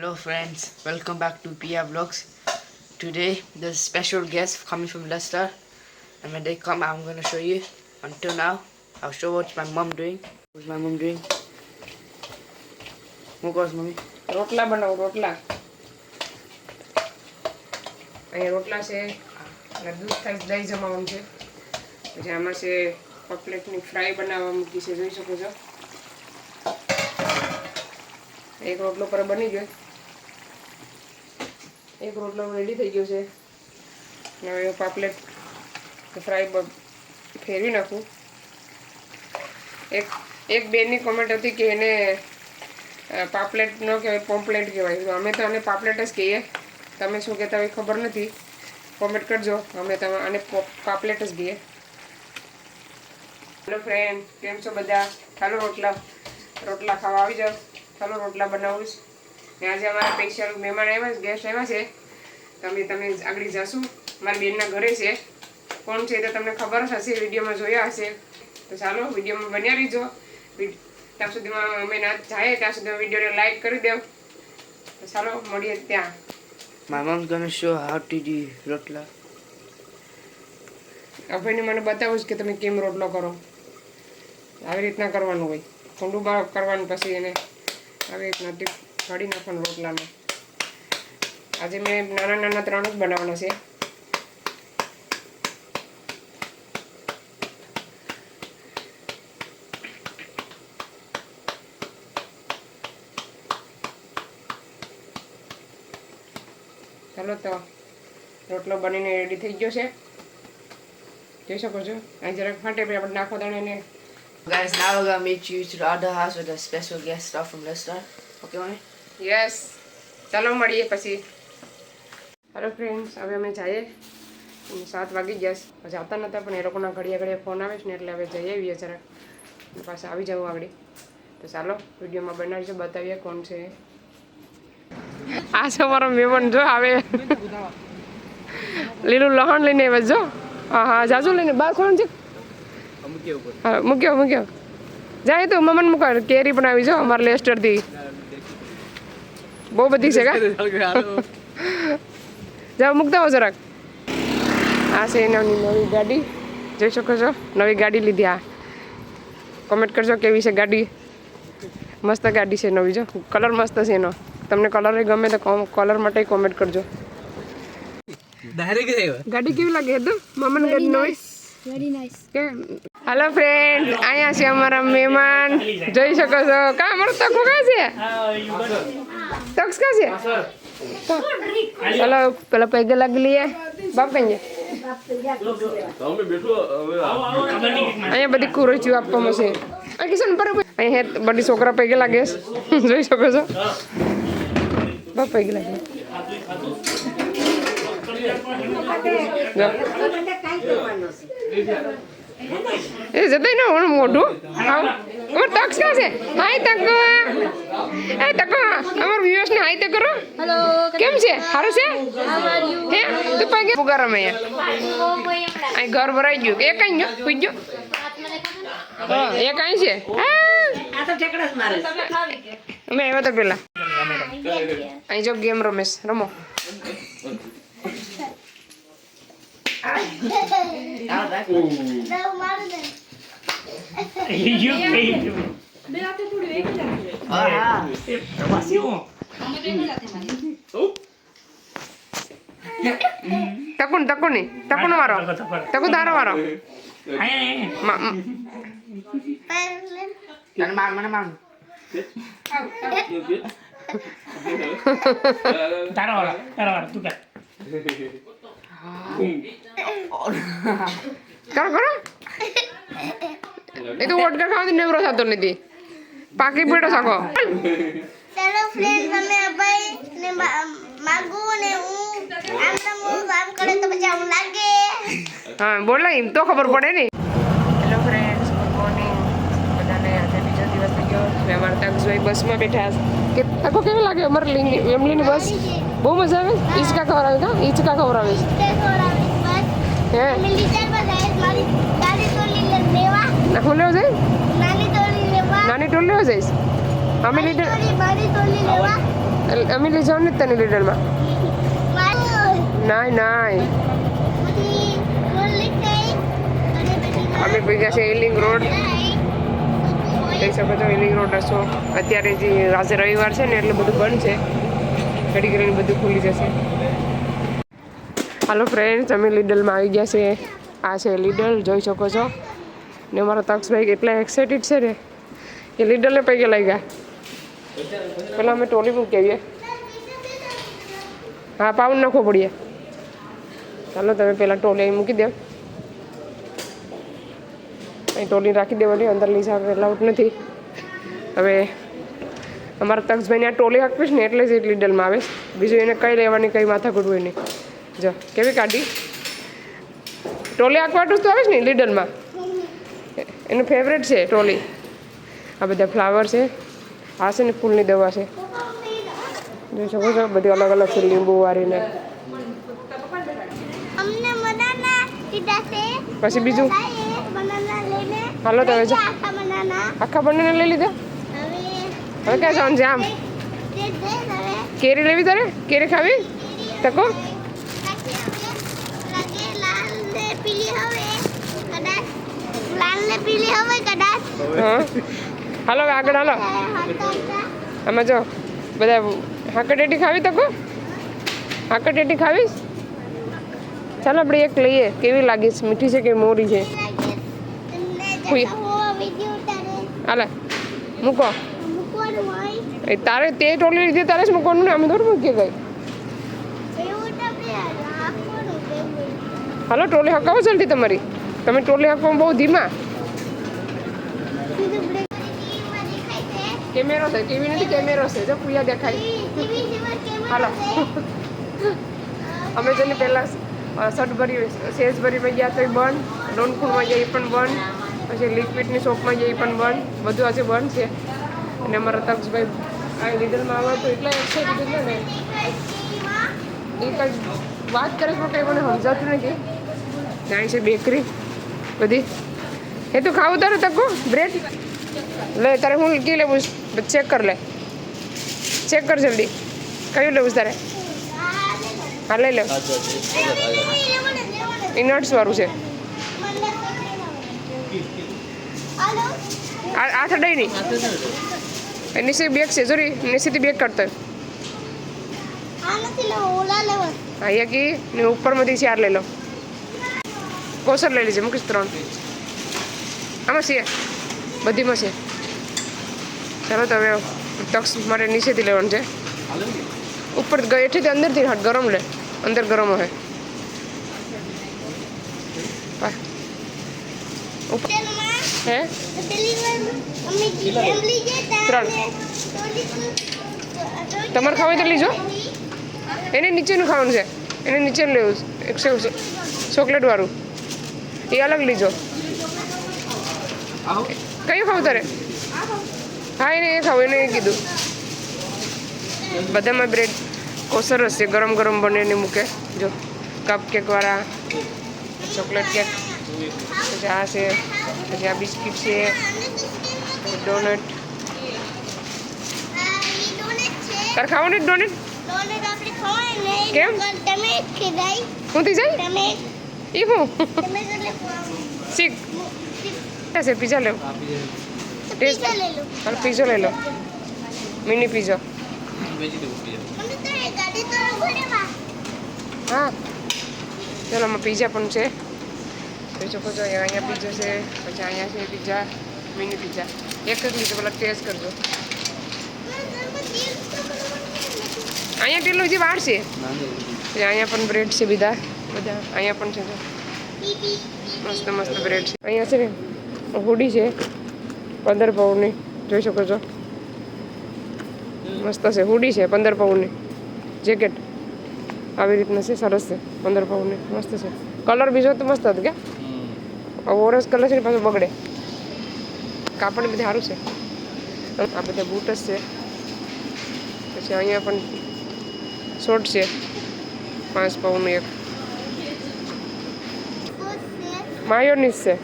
Hello friends, welcome back to PR Vlogs. Today there's a special guest coming from Leicester and when they come I'm gonna show you. Until now, I'll show what my mom doing. What's my mom doing? What goes mommy? રોટલા બનાવો રોટલા અહીંયા રોટલા છે અને દૂધ થાય દહીં જમાવાનું છે પછી આમાં છે પપલેટની ફ્રાય બનાવવા મૂકી છે જોઈ શકો છો એક રોટલો પર બની ગયો એક રોટલો રેડી થઈ ગયો છે. હવે પાપલેટ ફ્રાય ફેરવી નાખું. એક એક બેનની કોમેન્ટ હતી કે એને પાપલેટ ન કહેવાય પોમ્પલેટ કહેવાય. અમે તો આને પાપલેટ જ કહીએ. તમે શું કહેતા હોય ખબર નથી. કોમેન્ટ કરજો. અમે તમે આને પાપલેટ જ કહીએ. હેલો ફ્રેન્ડ કેમ છો બધા? ચાલો રોટલા રોટલા ખાવા આવી જાઓ. ચાલો રોટલા બનાવું છું આજે અમારા સ્પેશિયલ મહેમાન આવ્યા છે ગેસ્ટ આવ્યા છે. તમે તમે આગળ જશું. મારી બેનના ઘરે છે. કોણ છે તો તમને ખબર જ હશે વિડીયોમાં જોયા હશે. તો ચાલો વિડીયોમાં બન્યા રહીજો. ત્યાં સુધીમાં અમે ના જાય ત્યાં સુધી વિડીયોને લાઈક કરી દેવ. તો ચાલો મળીએ ત્યાં. My mom's gonna show how to do રોટલા અભયને મને બતાવું કે તમે કેમ રોટલો કરો. આવી રીતના કરવાનું હોય. ઠંડુ કરવાનું પછી એને આવી રીતના ટીપ કાઢી નાખવાનું રોટલાને આજે મેં નાના નાના ત્રણ જ બનાવવાના છે ચાલો તો રોટલો બનીને રેડી થઈ ગયો છે જોઈ શકો છો અહીં જરાક ફાટે પછી આપણે નાખો દાણે એને Guys, now we're gonna meet you to the other house with a special guest star from Leicester. Okay, mommy? Yes ચાલો મળીએ પછી. હેલો ફ્રેન્ડ્સ હવે અમે જઈએ. સાત વાગી ગયા જતા નહોતા પણ એ લોકોના ઘડિયા ઘડિયા ફોન આવે છે ને એટલે હવે જઈ આવીએ જરાક. પાછા આવી જાઉં આગળ. તો ચાલો વિડીયોમાં બનાવીશું બતાવીએ કોણ છે. આ છે મારો મહેમાન જો આવે. લીલું લહણ લઈને આવે જો. હા હા જાજુ લઈને બાર ખોણ છે મૂક્યો મૂક્યો. જાય તો મમન મૂકવા કેરી પણ આવી જો અમારે લેસ્ટરથી. બહુ બધી છે કા? જાઓ મૂકતા હો જરાક. આ છે એની નવી ગાડી. જોઈ શકો છો? નવી ગાડી લીધી આ. કોમેન્ટ કરજો કેવી છે ગાડી. મસ્ત ગાડી છે નવી જો. કલર મસ્ત છે એનો. તમને કલર ગમે તો કલર માટે કોમેન્ટ કરજો. ગાડી કેવી લાગે એકદમ મમન ગાડી નવી. હેલો ફ્રેન્ડ અહીંયા છે અમારા મહેમાન. જોઈ શકો છો. કા અમારો તકો કા છે? તક્ષ કા છે ચલો પેલા પૈગે લાગી લઈએ બાપ કઈ અહીંયા બધી કુરોચીઓ આપવામાં છે આ કિશન પર અહીંયા બધી છોકરા પૈગે લાગે જોઈ શકો છો બાપ પૈગે લાગે જો. એ જતા ને ઓનું મોઢું. આવ. અમાર તક્ષ ક્યાં છે? હાય તક. એ તક અમાર વ્યુઅર્સ ને હાય તો કરો. Hello. કેમ છે? સારું છે? હે? તું પગે પુગાર અમે અહીં ઘર ભરાઈ ગયું. એક અહીં ગયો પૂછ ગયો હા એક અહીં છે. હા. અમે આવ્યા તો પેલા. અહીં જો ગેમ રમેશ રમો. No, Martin. તકુન તકુનની તકુન વારો તકુ તારો વારો મા- મ- Mana mang, કર કરો એ તો વોટકા ખાવાથી નેવરો થતો નથી પાકી પેટો સાકો ચલો ફ્રેન્ડ તમે અભય ને માગુ ને હું આમ તેમ હું કામ કરે તો પછી આવું લાગે હા બોલ એમ તો ખબર પડે ને હેલો ફ્રેન્ડ્સ ગુડ મોર્નિંગ બધાને આજે બીજો દિવસ થઈ ગયો મેં અમારા તકસભાઈ બસમાં બેઠા. કે તકો કેવી લાગે અમર લિંગ એમલીની બસ? બહુ મજા આવે? ઈચકા ખવડાવે કા? ઈચકા ખવડાવે ખવડાવી બસ હે? હું લેવા જઈશ? નાની ટોલી લેવા. જઈશ? અમે લેવા. અમે લઈ જાવ ને તને લીડરમાં. નાય નાય. અમે ભેગા છે એલિંગ રોડ. જોઈ શકો છો એલિંગ રોડ રસ્તો. અત્યારે જે આજે રવિવાર છે ને એટલે બધું બંધ છે. ઘડી ઘડીને બધું ખુલી જશે. હાલો ફ્રેન્ડ્સ અમે લીડલમાં આવી ગયા છે આ છે લીડલ જોઈ શકો છો. ને અમારા તક્ષભાઈ એટલા એક્સાઇટેડ છે ને. કે લીડલને પૈકે લઈ ગયા પહેલાં અમે ટોલી મૂકી કહીએ હા, પાઉન નાખવો પડીએ. ચાલો, તમે પહેલાં ટોલી અહીં મૂકી દો. અહીં ટોલી રાખી દેવાની, અંદર જવા એલાઉટ નથી. હવે અમારા તક્ષભાઈને આ ટોલી આપીશ ને એટલે જ એ લીડલમાં આવે બીજું એને કંઈ લેવાની, કંઈ માથા હોય નહીં. જો કેવી કાઢી? ટ્રોલી આકવાટું તો આવે છે ને લીડરમાં? એનું ફેવરેટ છે ટ્રોલી. આ બધા ફ્લાવર છે. આ છે ને ફૂલની દવા છે. જોઈ શકો છો બધી અલગ અલગ છે લીંબુ છે. પછી બીજું? હાલો તો હવે આખા બનાના. બંને લઈ લીધા? હવે ક્યાં જવાનું છે આમ? કેરી લેવી તારે? કેરી ખાવી? તકો લાગે લાગે લાલ ને પીલી હવે. કદાચ લાલ ને પીલી હવે કદાચ. હાલો આગળ હાલો. આમાં જો બધા હાકટેટી ખાવી તકો હાકટેટી ખાવીશ? ચાલો આપણે એક લઈએ. કેવી લાગીશ મીઠી છે કે મોરી છે? હાલે મૂકો. તારે તે ટોલી લીધી તારે જ મૂકવાનું ને? અમે થોડું મૂકી ગઈ એવું તમને રાખવાનું બેબી હાલો, ટ્રોલી હકાવો જલ્દી તમારી. તમે ટ્રોલી હકવામાં બહુ ધીમા. કેમેરો છે ટીવી નથી કેમેરો છે? જો પૂજા દેખાય. હાલો. અમે જેને પહેલાં સટભરી સેજભરીમાં ગયા તો બંધ. ડોનફૂલમાં જઈએ પણ બંધ. પછી લિક્વિડની શોપમાં જઈએ પણ બંધ. બધું આજે બંધ છે. અને અમારા તક્ષભાઈ આ લીડરમાં આવે તો એટલા એક્સાઇટેડ છે ને. એ કંઈ વાત કરે તો કંઈ મને સમજાતું નથી. અહીં છે બેકરી બધી. એ તું ખાવું તારે તકો? બ્રેડ લે તારે હું કી લેવું? ચેક કર લે. ચેક કર જલ્દી. કયું લેવું તારે? હા લઈ લે. એ નટ્સ વાળું છે. આ થડાઈ નહીં. એ બેગ છે જોરી. નીચેથી બેગ કરતો હા નથી લેવો ઓલા લેવો. કી ને ઉપરમાંથી ચાર લઈ લો. કોસર લઈ લેજે મૂકીશ ત્રણ આમાં છે બધીમાં છે ચાલો તો હવે તક્ષ મારે નીચેથી લેવાનું છે ઉપર હેઠેથી અંદરથી હાથ ગરમ લે અંદર ગરમ હોય હા. ત્રણ. તમારે ખાવું તો લીજો એને નીચેનું ખાવાનું છે એને નીચેનું લેવું એકસો એક ચોકલેટ વાળું એ અલગ લીજો કયું ખાવું તારે હા એને એ ખાવું એને એ કીધું બધામાં બ્રેડ કો સરસ છે ગરમ ગરમ બને ને મૂકે જો કપ કેક વાળા ચોકલેટ કેક પછી આ છે પછી આ બિસ્કિટ છે ડોનટ તારે ખાવાનું જ ડોનટ ડોનેટ આપણે ખવાય ને એ કેમ? વગર તમે ખીરાઈ હું થઈ જાય તમે એ હું શીખ છે પીઝા લેવું ટેસ્ટ હાલ પીઝો લઈ લો મિની પીઝો મને તો એ ગાડી તો ઉભરેવા હા ચાલો આમાં પીઝા પણ છે જોઈ શકો છો અહીંયા પીઝા છે પછી અહીંયા છે પીઝા મિની પીઝા એક જ લીધું પેલા ટેસ્ટ કરજો અહીંયા પેલું જે વાર છે પછી અહીંયા પણ બ્રેડ છે બીજા બધા અહીંયા પણ છે મસ્ત મસ્ત બ્રેડ છે. અહીંયા છે ને હુડી છે. પંદર પાઉન્ડની જોઈ શકો છો. મસ્ત છે હુડી છે પંદર પાઉન્ડની જેકેટ. આવી રીતના છે સરસ છે પંદર પાઉન્ડની મસ્ત છે. કલર બીજો તો મસ્ત હતો કે? ઓરેન્જ કલર છે ને પાછું બગડે. કાપડ બધું સારું છે. આ બધા બૂટ છે. પછી અહીંયા પણ શોર્ટ છે. પાંચ પાઉન્ડનું એક. માયોનીસ છે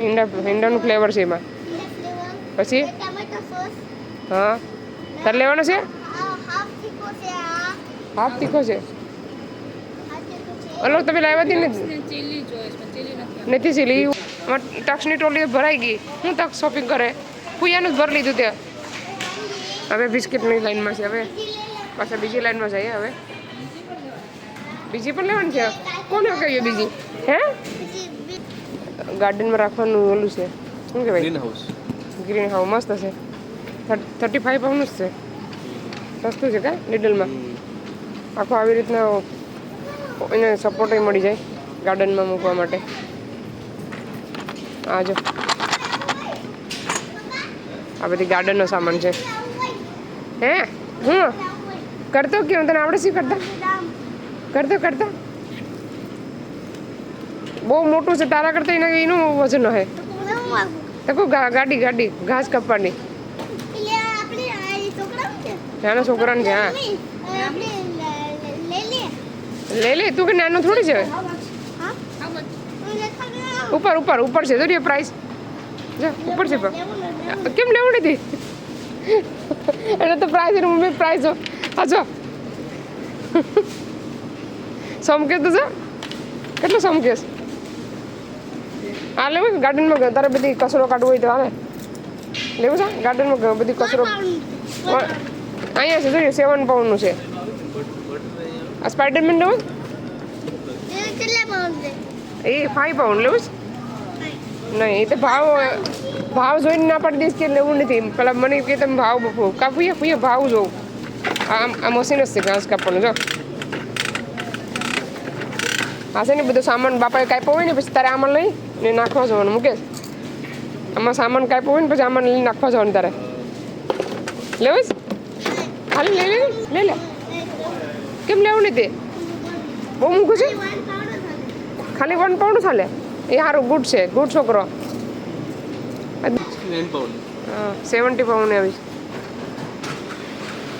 ઈંડા ઈંડાનું ફ્લેવર છે એમાં. પછી? હા. તારે લેવાનો છે? હાફ તીખો છે. અલગ તમે લાવ્યા હતી ને ચીલી ચીલી નથી સીલી ટક્સની ટોલી ભરાઈ ગઈ. હું તક શોપિંગ કરે? કુયાનું જ ભરી લીધું ત્યાં. હવે બિસ્કિટની લાઈનમાં છે, હવે. પાછા બીજી લાઈનમાં જઈએ હવે. બીજી પણ લેવાની છે? કોને કહીએ બીજી? હે? ગાર્ડનમાં રાખવાનું ઓલું છે. શું કહેવાય? ગ્રીન હાઉસ ગ્રીન હાઉસ મસ્ત છે. થર્ટી ફાઈવ પાઉન્ડનું જ છે. સસ્તું છે કાં? લીડલમાં આખો આવી રીતના એને સપોર્ટ મળી જાય ગાર્ડનમાં મૂકવા માટે. આ જો. આ બધી ગાર્ડનનો સામાન છે. હે? હું? કરતો કેવું તને આવડે શું કરતા? કરતો કરતો બહુ મોટું છે, તારા કરતા એના એનું વજન હે. તો ગા- ગાડી ગાડી, ઘાસ કાપવાની. નાના છોકરાને છે હા. લઈ લે- તું કે નાનો થોડી છે. ઉપર ઉપર ઉપર છે જોડી પ્રાઇસ જા, ઉપર છે કેમ લેવું નથી? એને તો પ્રાઇસ એની મમ્મી પ્રાઇસ જો. આ જો. સમકે તો છે? કેટલો સમકેશ હા લેવું ગાર્ડનમાં તારે બધી કચરો કાઢવો હોય તો આવે. લેવું છે? ગાર્ડનમાં બધી કચરો અહીંયા છે જોઈએ સેવન પાઉન્ડનું છે. આ સ્પાઈડરમેન લેવું એ ફાઈવ પાઉન્ડ લેવું છે? નહીં એ તો ભાવ ભાવ જોઈને ના પાડી દઈશ કે લેવું નથી. પેલા મને કે તમે ભાવ કાપીએ ફૂએ ભાવ જોઉં. આ આ મશીન જ છે ઘાસ કાપવાનું. જો. આ છે ને બધો સામાન બાપાએ કાપ્યો હોય ને પછી તારે આમાં લઈ ને નાખવા જવાનું મુકેશ આમાં સામાન કાપ્યો હોય ને પછી આમાં લઈ નાખવા જવાનું તારે. લેવું ખાલી લઈ લે લે લે. કેમ લેવું નહીં તે? બહુ મૂકું છે? ખાલી વન પાઉન્ડ ચાલે એ સારું ગુડ છે ગુડ છોકરો. સેવન્ટી પાઉન્ડ આવી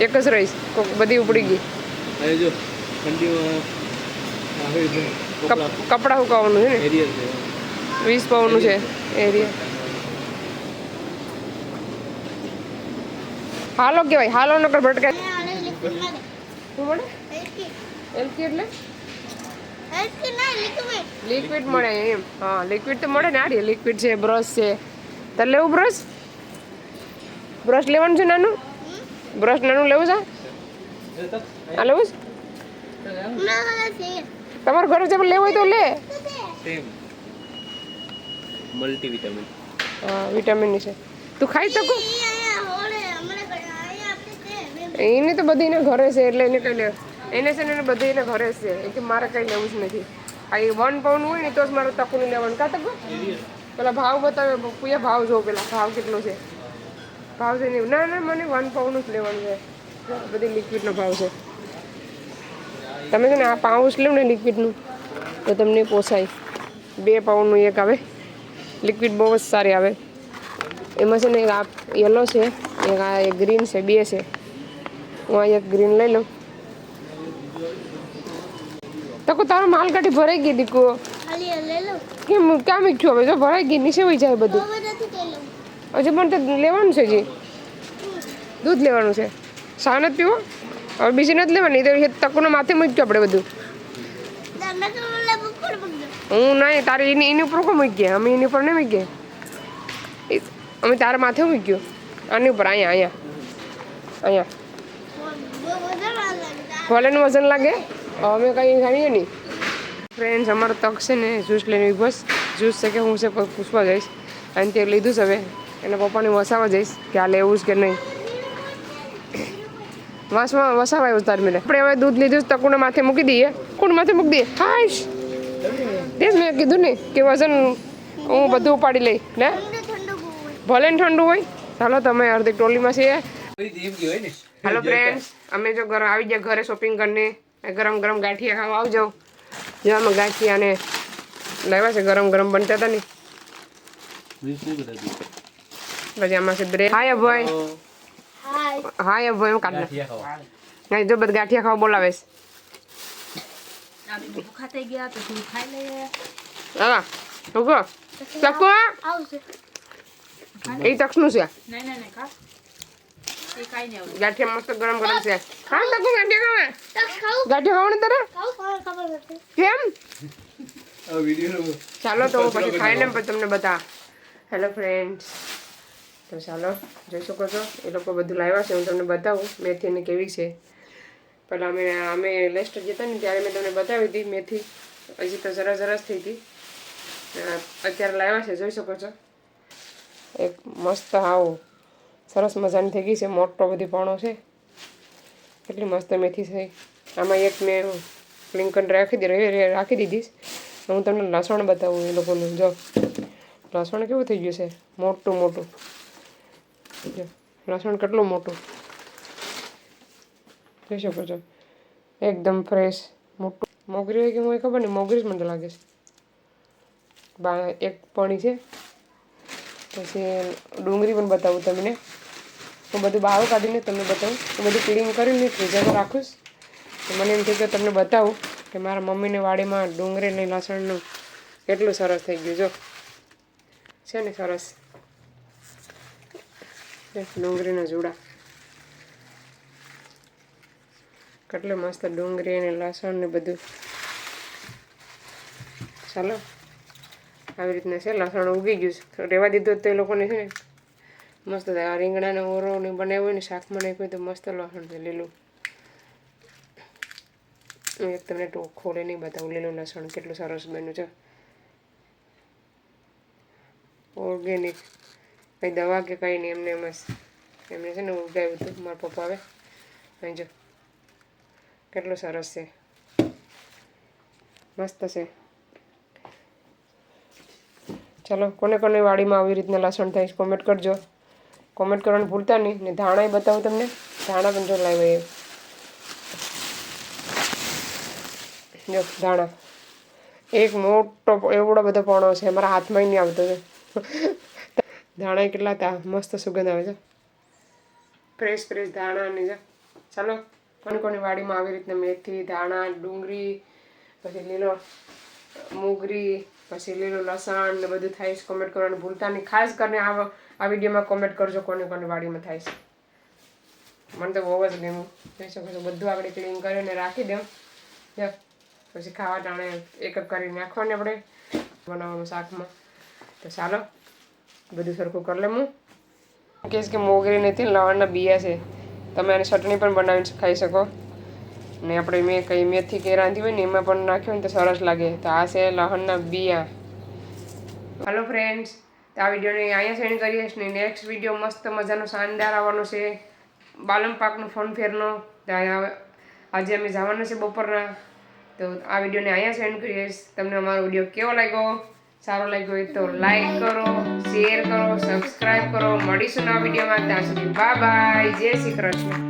એક જ રહીશ બધી ઉપડી ગઈ. રીતે કપડાં કપ- કપડાં સુકાવવાનું છે ને? વીસ પાઉન્ડનું છે. એરિયા હાલો કહેવાય હાલો નકર ભટકાય. શું મળે એલકી એટલે? લિક્વિડ લિક્વિડ મળે એમ. હા લિક્વિડ તો મળે ને આડી. લિક્વિડ છે બ્રશ છે. તારે લેવું બ્રશ બ્રશ લેવાનું છે નાનું? બ્રશ નાનું લેવું છે? આ લેવું છે. તમારું ઘરે જેમ લેવું હોય તો લે. સેમ મલ્ટીવિટામિન હા વિટામિન છે. તું ખાઈ શકો એને તો બધી એને ઘરે છે એટલે એને કઈ લે. એને છે ને બધી એને ઘરે છે. એ કે મારે કઈ લેવું જ નથી. આ એ વન પાઉન્ડ હોય ને તો જ મારે તકુનું લેવાનું. કા તકુ પેલા ભાવ બતાવે. પૂયા ભાવ જો પેલા. ભાવ કેટલો છે? ભાવ છે ના ના મને વન પાઉન્ડ જ લેવાનું છે. બધી લિક્વિડનો ભાવ છે. તમે છે ને આ પાઉચ લેવું ને લિક્વિડનું તો તમને પોસાય. બે પાઉન્ડનું એક આવે. લિક્વિડ બહુ જ સારી આવે. એમાં છે ને એક આ યલો છે એક આ એક ગ્રીન છે બે છે. હું આ એક ગ્રીન લઈ લઉં. તકો તારો માલગાડી ભરાઈ ગઈ દીકુ લે લો કેમ ક્યાં મૂક્યું હવે જો ભરાઈ ગઈ નીચે વહી જાય બધું. હજી પણ તે લેવાનું છે જી દૂધ લેવાનું છે. સા નથી પીવો? હવે બીજી નથી લેવાની તો તકનો માથે મૂક્યું આપણે બધું. હું નહીં તારે એની એની ઉપર કો મૂકીએ? અમે એની ઉપર નહીં મૂકીએ. અમે તારા માથે મૂક્યું. આની ઉપર અહીંયા અહીંયા. અહીંયા. ભલેનું વજન લાગે. અમે કંઈ જાણીએ નહીં. ફ્રેન્ડ્સ અમારો તક છે ને જ્યુસ લઈને બસ જ્યુસ છે કે હું છે પૂછવા જઈશ. અને તે લીધું છે હવે. એના પપ્પાને વસાવવા જઈશ કે આ લેવું છે કે નહીં. વાસમાં વસાવાય તાર મેલે આપણે હવે દૂધ લીધું તકુને માથે મૂકી દઈએ. કુંડ માથે મૂકી દઈએ. હાશ તે જ મેં કીધું ને કે વજન હું બધું ઉપાડી લઈ હોય ભલે ને ઠંડુ હોય. ચાલો તમે અડધી ટોલીમાં છીએ. હેલો ફ્રેન્ડ્સ અમે જો ઘર આવી ગયા ઘરે શોપિંગ કરીને. ગરમ ગરમ ગાંઠિયા ખાવા આવજો. જો અમે ગાંઠિયા ને લાવ્યા છે ગરમ ગરમ બનતા હતા ને. પછી આમાં છે બ્રેડ હાય ભાઈ હાય હાય ભાઈ હું કાઢ ગાંઠિયા ખાવા. નાખ જો બધા ગાંઠિયા ખાવા બોલાવે છે ભૂખા થઈ ગયા તો થોડું ખાઈ લઈએ હા ઉગો તકો આવશે એ તક્ષનું છે. નહીં નહીં નહીં ખા. એ ખાઈ ને આવું ગાંઠિયા મસ્ત ગરમ ગરમ છે. હા તકુ ગાંઠિયા ખાવા. તો ખાવું ગાંઠિયા ખાવાનું તારે? ખાવું ખબર નથી. કેમ? આ વીડિયો ચાલો તો હું પછી ખાઈને પછી તમને બતા હેલો ફ્રેન્ડ્સ તો ચાલો જોઈ શકો છો, એ લોકો બધું લાવ્યા છે, હું તમને બતાવું, મેથીને કેવી છે. પહેલાં અમે અમે લેસ્ટર જતા ને, ત્યારે મેં તમને બતાવી હતી મેથી. હજી તો સરસ સરસ થઈ હતી. અત્યારે લાવ્યા છે, જોઈ શકો છો. એક મસ્ત આવો સરસ મજાની થઈ ગઈ છે, મોટો બધી પણો છે. કેટલી મસ્ત મેથી છે. આમાં એક મેં લિંકન રાખી રાખી દીધીશ. હું તમને લસણ બતાવું એ લોકોનું, જો. લસણ કેવું થઈ ગયું છે? મોટું મોટું. જો લસણ કેટલું મોટું? જોઈ શકો છો. એકદમ ફ્રેશ મોટું. મોગરી હોય કે હું ખબર નહીં, મોગરી જ મને લાગે છે. બા, એક પણી છે. પછી ડુંગળી પણ બતાવું તમને. હું બધું બહાર કાઢીને તમને બતાવું. હું બધું ક્લીન કરીને ફ્રીઝરમાં. તો મને એમ થયું કે તમને બતાવું કે મારા મમ્મીને વાડીમાં ડુંગળી અને લસણનું કેટલું સરસ થઈ ગયું. જો. છે ને સરસ. ડુંગળીના જુડા. કેટલું મસ્ત ડુંગળી અને લસણ ને બધું. ચાલો, આવી રીતના છે, લસણ ઉગી ગયું છે. રહેવા દીધું તો એ લોકોને છે ને. મસ્ત આ રીંગણાને ઓરો ને બનાવ્યું ને, શાકમાં નાખ્યું તો મસ્ત લસણ છે, લીલું. હું એક તમને ખોલે નહીં બતાવું, લીલું લસણ કેટલું સરસ બન્યું છે. ઓર્ગેનિક કંઈ દવા કે કંઈ નહીં, એમને એમ એમને છે ને ઉગાવ્યું હતું, મારા પપ્પાએ અહીં જો. કેટલું સરસ છે. મસ્ત છે. ચલો, કોને કોને વાડીમાં આવી રીતના લસણ થાય કોમેન્ટ કરજો. કોમેન્ટ કરવાનું ભૂલતા નહીં, ને ધાણા બતાવું તમને. ધાણા પણ જો લાવ્યા જો, ધાણા. એક મોટો એવડો બધો પોણો છે મારા હાથમાં નહીં આવતો છે. ધાણા કેટલા તા મસ્ત સુગંધ આવે છે. ફ્રેશ ફ્રેશ ધાણાની છે. ચાલો કોની કોની વાડીમાં આવી રીતના મેથી, ધાણા, ડુંગળી, પછી લીલો મોગરી, પછી લીલું લસણ ને બધું થાય છે. કોમેન્ટ કરવાનું ભૂલતા નહીં. ખાસ કરીને આ આ વિડીયોમાં કોમેન્ટ કરજો કોની કોની વાડીમાં થાય છે. મને તો બહુ જ ગમ્યું. જોઈ શકો છો, બધું આપણે ક્લીન કરીને રાખી દઉં પછી ખાવા ટાણે એક કરીને કરી નાખવાની આપણે, બનાવવાનું શાકમાં. તો ચાલો. બધું સરખું કરી હું. કહીશ કે મોગરી નથી લવણના બિયા છે. તમે આની ચટણી પણ બનાવીને ખાઈ શકો. ને આપણે મેં કંઈ મેથી કે રાંધી હોય ને એમાં પણ નાખ્યું ને તો સરસ લાગે. તો આ છે લહણના બિયા. હલો ફ્રેન્ડ્સ તો આ વિડીયોને અહીંયા સેન્ડ કરીએ ને નેક્સ્ટ વીડિયો મસ્ત મજાનો શાનદાર આવવાનો છે. બાલમ પાકનો ફોન ફેરનો. તો આજે અમે જવાના છે બપોરના. તો આ વિડીયોને અહીંયા સેન્ડ કરીએ તમને અમારો વીડિયો કેવો લાગ્યો? સારો લાગ્યો હોય તો લાઈક કરો શેર કરો સબસ્ક્રાઈબ કરો. મળીશું નવા વિડીયોમાં ત્યાં સુધી બાય બાય જય શ્રી કૃષ્ણ.